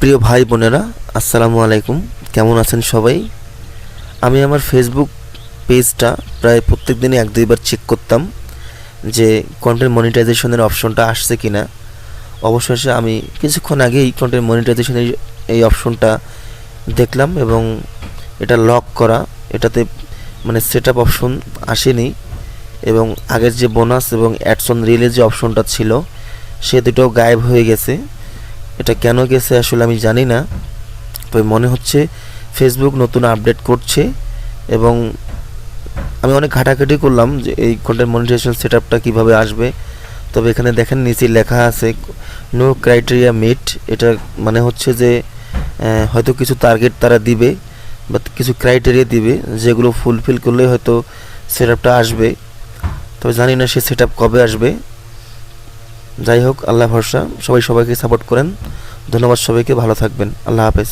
প্রিয় ভাই বোনেরা, আসসালামু আলাইকুম। কেমন আছেন সবাই? আমি আমার ফেসবুক পেজটা প্রায় প্রত্যেক দিনই এক দুইবার চেক করতাম যে কন্টেন্ট মনিটাইজেশনের অপশনটা আসছে কি না অবশেষে আমি কিছুক্ষণ আগেই কন্টেন্ট মনিটাইজেশনের এই অপশনটা দেখলাম এবং এটা লক করা, এটাতে মানে সেট আপ অপশন আসেনি এবং আগের যে বোনাস এবং অ্যাডসন রিলের যে অপশনটা ছিল, সে দুটোও গায়েব হয়ে গেছে। এটা কেন গেছে আসলে আমি জানি না, তবে মনে হচ্ছে ফেসবুক নতুন আপডেট করছে এবং আমি অনেক ঘাটাঘাটি করলাম যে এই কন্টেন্ট মনিটাইজেশন সেট আপটা কীভাবে আসবে। তবে এখানে দেখেন নিচে লেখা আছে নো ক্রাইটেরিয়া মিট এটা মানে হচ্ছে যে হয়তো কিছু টার্গেট তারা দিবে বা কিছু ক্রাইটেরিয়া দিবে যেগুলো ফুলফিল করলে হয়তো সেট আপটা আসবে। তবে জানি না সে সেট কবে আসবে। যাই হোক আল্লাহ ভরসা। সবাই সবাইকে সাপোর্ট করেন। ধন্যবাদ সবাইকে ভালো থাকবেন। আল্লাহ হাফেজ।